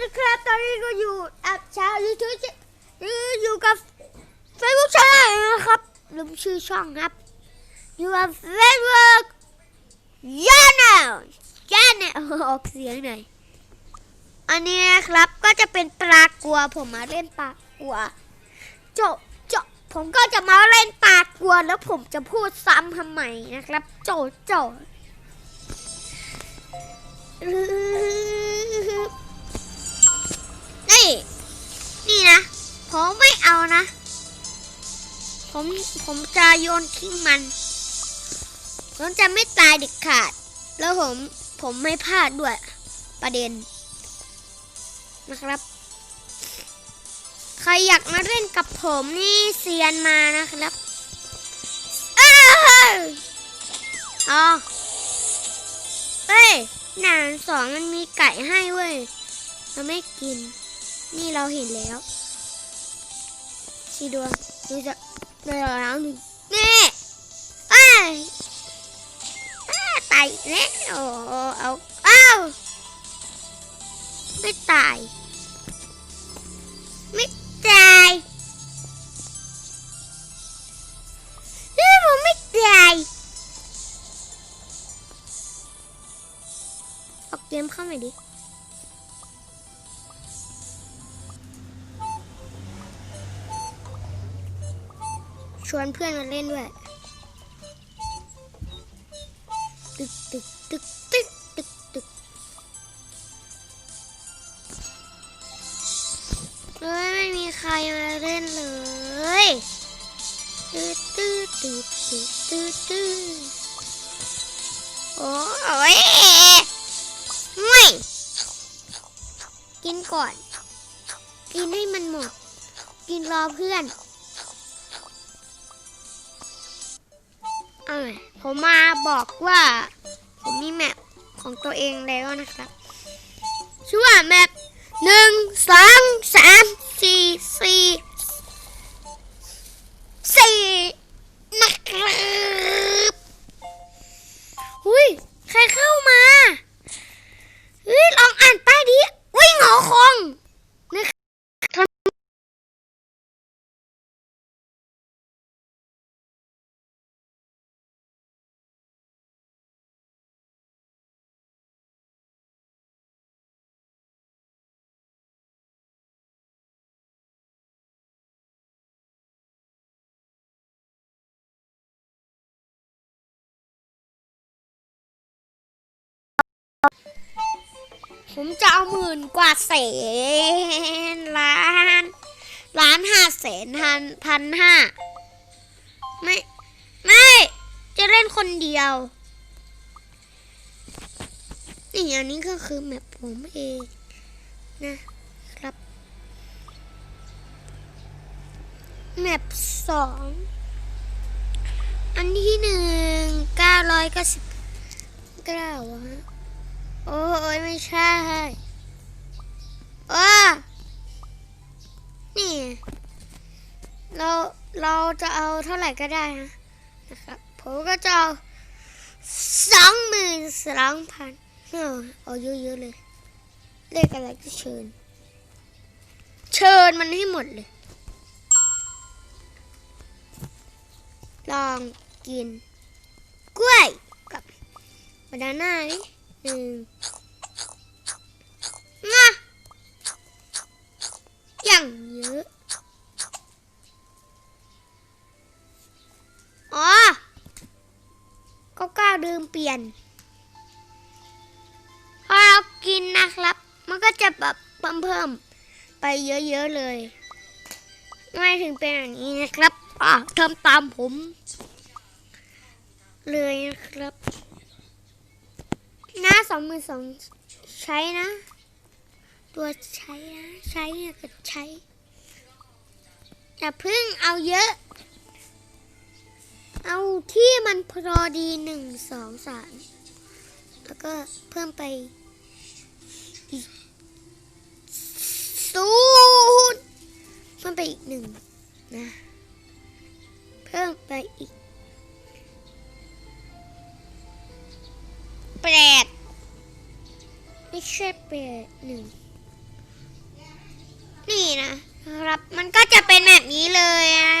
นะครับ ตอนนี้ก็อยู่อับชาวยูทูบอยู่กับเฟซบุ๊กช่องนะครับลืมชื่อช่องครับอยู่กับเฟซบุ๊กยาแนลยาแนลออกเสียงหน่อยอันนี้นะครับก็จะเป็นปลากัว ผมมาเล่นปลากัวโจโจผมก็จะมาเล่นปลากัว แล้วผมจะพูดซ้ำทำไมนะครับ โจโจนี่ ผมผมจะโยนทิ้งมันผมจะไม่ตายเด็ดขาด แล้วผมผมไม่พลาดด้วยประเด็น นะครับ ใครอยากมาเล่นกับผมนี่เซียนมานะครับอ้าวอ๋อเฮ้ยหนานสองมันมีไก่ให้เว้ย เราไม่กิน นี่เราเห็นแล้ว ชีดวงดูจะเดี๋ยวแล้วหนึ่งนี่เอ้ยตายแล้วโอ้เอาเอาไม่ตาย ไม่ตายเฮ้ผมไม่ตายออกเกมเข้ามาดิ ชวนเพื่อนมาเล่นด้วย ตึกตึกตึกตึกตึกตึกเฮ้ยไม่มีใครมาเล่นเลยตึ๊ดตึ๊ดตึ๊ดตึ๊ดตึ๊ดตึ๊ดโอ้ยไม่กินก่อน กินให้มันหมด กินรอเพื่อน เอาใหม่ผมมาบอกว่า ผมมีแมปของตัวเองแล้วนะครับ ชื่อว่าแมปหนึ่งสองสามสี่สี่สี่ ผมจะเอาหมื่นกว่าแสนล้านล้านห้าแสนพันพันห้าไม่ ไม่ จะเล่นคนเดียว นี่อันนี้ก็คือแมปผมเองนะครับ แมปสองอันที่หนึ่งเก้าร้อยเก้าสิบเก้าวะ โอ้ยไม่ใช่ว้านี่ เรา เราจะเอาเท่าไหร่ก็ได้นะ นะครับ ผมก็จะเอาสองหมื่นสองพันเอาเอาเยอะๆเลย เลขอะไรก็เชิญ เชิญมันให้หมดเลย ลองกิน กล้วยกับบานาน่าดิหนึ่ มาอย่างเยอะอ๋อก็ก้าวลืมเปลี่ยน พอเรากินนะครับ มันก็จะแบบเพิ่มเพิ่มๆไปเยอะๆเลย ไม่ถึงเป็นอย่างนี้นะครับ อะทำตามผม เลยนะครับ หน้าสองมือสองใช้นะ ตัวใช้นะใช้เนี่ยก็ใช้อย่าเพึ่งเอาเยอะ เอาที่มันพอดีหนึ่งสองสามแล้วก็เพิ่มไปอีกศูนย์เพิ่มไปอีกหนึ่งนะ เพิ่มไปอีก รตไม่ใช่เปรตหนึ่งนี่นะครับมันก็จะเป็นแบบนี้เลยอะ